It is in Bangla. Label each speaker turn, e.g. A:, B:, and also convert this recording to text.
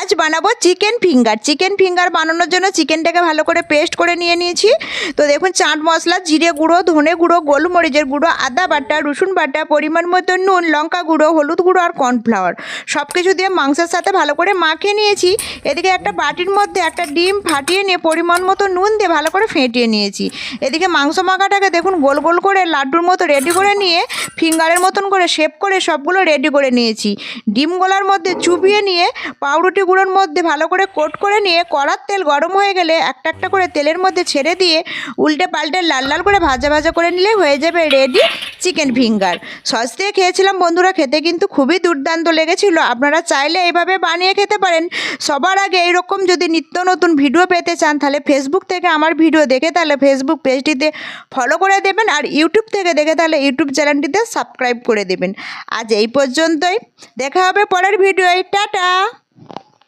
A: আজ বানাবো চিকেন ফিঙ্গার চিকেন ফিঙ্গার বানানোর জন্য চিকেনটাকে ভালো করে পেস্ট করে নিয়ে নিয়েছি। তো দেখুন, চাট মশলা, জিরে গুঁড়ো, ধনে গুঁড়ো, গোলমরিচের গুঁড়ো, আদা বাটা, রসুন বাটা, পরিমাণ মতো নুন, লঙ্কা গুঁড়ো, হলুদ গুঁড়ো আর কর্নফ্লাওয়ার সব কিছু দিয়ে মাংসের সাথে ভালো করে মাখিয়ে নিয়েছি। এদিকে একটা বাটির মধ্যে একটা ডিম ফাটিয়ে নিয়ে পরিমাণ মতো নুন দিয়ে ভালো করে ফেটিয়ে নিয়েছি। এদিকে মাংস মাখাটাকে দেখুন, গোল গোল করে লাড্ডুর মতো রেডি করে নিয়ে ফিঙ্গারের মতন করে শেপ করে সবগুলো রেডি করে নিয়েছি। ডিম গোলার মধ্যে চুবিয়ে নিয়ে, পাউরুটি গুঁড়োর মধ্যে ভালো করে কোট করে নিয়ে কড়ার তেল গরম হয়ে গেলে একটা একটা করে তেলের মধ্যে ছেড়ে দিয়ে উল্টে পাল্টে লাল লাল করে ভাজা ভাজা করে নিলে হয়ে যাবে রেডি চিকেন ফিঙ্গার সস দিয়ে খেয়েছিলাম বন্ধুরা, খেতে কিন্তু খুবই দুর্দান্ত লেগেছিল। আপনারা চাইলে এইভাবে বানিয়ে খেতে পারেন। সবার আগে এইরকম যদি নিত্য নতুন ভিডিও পেতে চান, তাহলে ফেসবুক থেকে আমার ভিডিও দেখে তাহলে ফেসবুক পেজটিতে ফলো করে দেবেন আর ইউটিউব থেকে দেখে তাহলে ইউটিউব চ্যানেলটিতে সাবস্ক্রাইব করে দেবেন। আজ এই পর্যন্তই। দেখা হবে পরের ভিডিওয় টাটা!